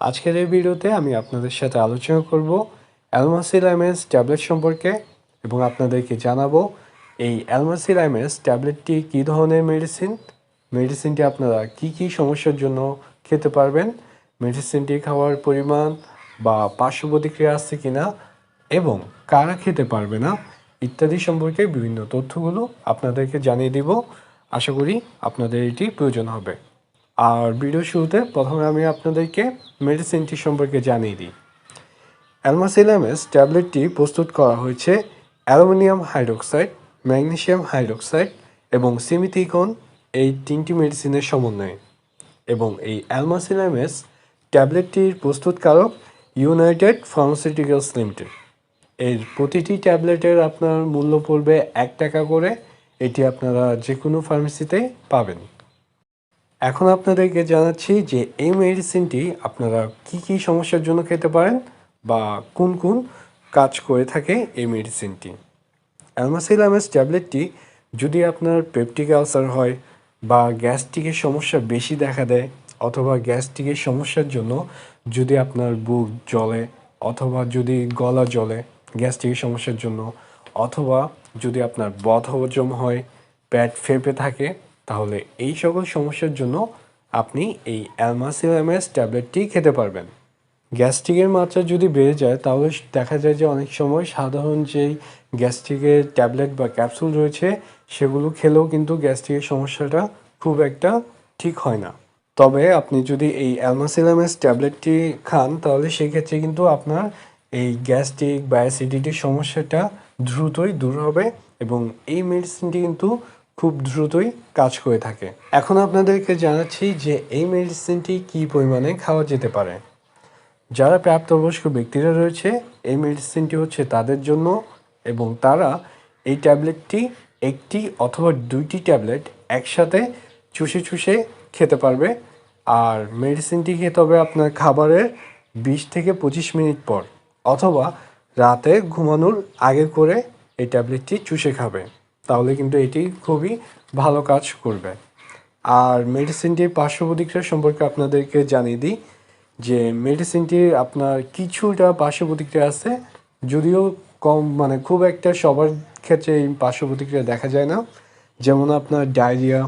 আজকের এই ভিডিওতে আমি আপনাদের সাথে আলোচনা করব অ্যালমাসিল এমএস ট্যাবলেট সম্পর্কে এবং আপনাদেরকে জানাব এই অ্যালমাসিল এমএস ট্যাবলেটটি কী ধরনের মেডিসিন মেডিসিনটি আপনারা কি কি সমস্যার জন্য খেতে পারবেন? মেডিসিনটি খাওয়ার পরিমাণ বা পার্শ্ব প্রতিক্রিয়া কি না এবং কারা খেতে পারবে না ইত্যাদি সম্পর্কে বিভিন্ন তথ্যগুলো আপনাদেরকে জানিয়ে দিব। আশা করি আপনাদের এটি প্রয়োজন হবে। আর ভিডিও শুরুতে প্রথমে আমি আপনাদেরকে মেডিসিনটি সম্পর্কে জানিয়ে দিই। অ্যালমাসিলামেস ট্যাবলেটটি প্রস্তুত করা হয়েছে অ্যালুমিনিয়াম হাইড্রোক্সাইড ম্যাগনেসিয়াম হাইড্রোক্সাইড এবং সিমিথিকন এই তিনটি মেডিসিনের সমন্বয়ে। এবং এই অ্যালমাসিলামেস ট্যাবলেটটির প্রস্তুতকারক ইউনাইটেড ফার্মাসিউটিক্যালস লিমিটেড এর প্রতিটি ট্যাবলেটের আপনার মূল্য পড়বে এক টাকা করে, এটি আপনারা যে কোনো ফার্মেসিতে পাবেন। এখন আপনাদেরকে জানাচ্ছি যে এই মেডিসিনটি আপনারা কি কি সমস্যার জন্য খেতে পারেন বা কোন কোন কাজ করে থাকে এই মেডিসিনটি অ্যালমাসিলামাস ট্যাবলেটটি যদি আপনার পেপটিক আলসার হয় বা গ্যাস্ট্রিকের সমস্যা বেশি দেখা দেয় অথবা গ্যাস্ট্রিকের সমস্যার জন্য যদি আপনার বুক জ্বলে অথবা যদি গলা জ্বলে গ্যাস্ট্রিকের সমস্যার জন্য অথবা যদি আপনার বদহজম হয়, পেট ফেপে থাকে তাহলে এই সকল সমস্যার জন্য আপনি এই অ্যালমাসিলামাস ট্যাবলেটটি খেতে পারবেন। গ্যাস্ট্রিকের মাত্রা যদি বেড়ে যায়, তাহলে দেখা যায় যে অনেক সময় সাধারণ যেই গ্যাস্ট্রিকের ট্যাবলেট বা ক্যাপসুল রয়েছে, সেগুলো খেলেও কিন্তু গ্যাস্ট্রিকের সমস্যাটা খুব একটা ঠিক হয় না। তবে আপনি যদি এই অ্যালমাসিলামাস ট্যাবলেটটি খান, তাহলে সেক্ষেত্রে কিন্তু আপনার এই গ্যাস্ট্রিক বা অ্যাসিডিটির সমস্যাটা দ্রুতই দূর হবে এবং এই মেডিসিনটি কিন্তু খুব দ্রুতই কাজ করে থাকে। এখন আপনাদেরকে জানাচ্ছি যে এই মেডিসিনটি কী পরিমাণে খাওয়া যেতে পারে। যারা প্রাপ্তবয়স্ক ব্যক্তিরা রয়েছে, এই মেডিসিনটি হচ্ছে তাদের জন্য এবং তারা এই ট্যাবলেটটি একটি অথবা দুইটি ট্যাবলেট একসাথে চুষে চুষে খেতে পারবে। আর মেডিসিনটি খেতে হবে আপনার খাবারের বিশ থেকে পঁচিশ মিনিট পর অথবা রাতে ঘুমানোর আগে করে এই ট্যাবলেটটি চুষে খাবে। তাহলে কিন্তু এটি খুবই ভালো কাজ করবে। আর মেডিসিনটির পার্শ্ব প্রতিক্রিয়া সম্পর্কে আপনাদেরকে জানিয়ে দিই যে মেডিসিনটির আপনার কিছুটা পার্শ্ব প্রতিক্রিয়া আছে, যদিও কম মানে খুব একটা সবার ক্ষেত্রে এই পার্শ্ব প্রতিক্রিয়া দেখা যায় না। যেমন আপনার ডায়রিয়া,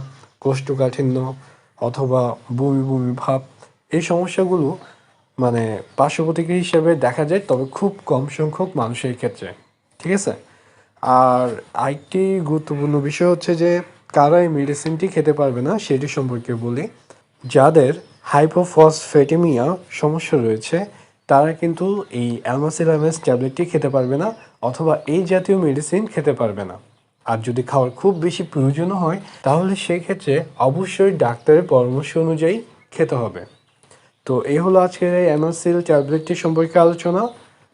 কোষ্ঠকাঠিন্য অথবা বমি বমি ভাব, এই সমস্যাগুলো মানে পার্শ্ব প্রতিক্রিয়া হিসেবে দেখা যায়, তবে খুব কম সংখ্যক মানুষের ক্ষেত্রে। ঠিক আছে? আর আরেকটি গুরুত্বপূর্ণ বিষয় হচ্ছে যে, কারা এই মেডিসিনটি খেতে পারবে না সেটি সম্পর্কে বলি। যাদের হাইপোফসফেটেমিয়া সমস্যা রয়েছে, তারা কিন্তু এই অ্যালমাসিলামাস ট্যাবলেটটি খেতে পারবে না অথবা এই জাতীয় মেডিসিন খেতে পারবে না। আর যদি খাওয়ার খুব বেশি প্রয়োজন হয়, তাহলে সেই ক্ষেত্রে অবশ্যই ডাক্তারের পরামর্শ অনুযায়ী খেতে হবে। তো এই হলো আজকের এই অ্যামাসিল ট্যাবলেটটি সম্পর্কে আলোচনা।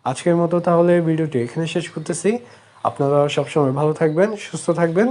আজকের মতো তাহলে ভিডিওটি এখানে শেষ করতেছি। আপনারা সবসময় ভালো থাকবেন সুস্থ থাকবেন।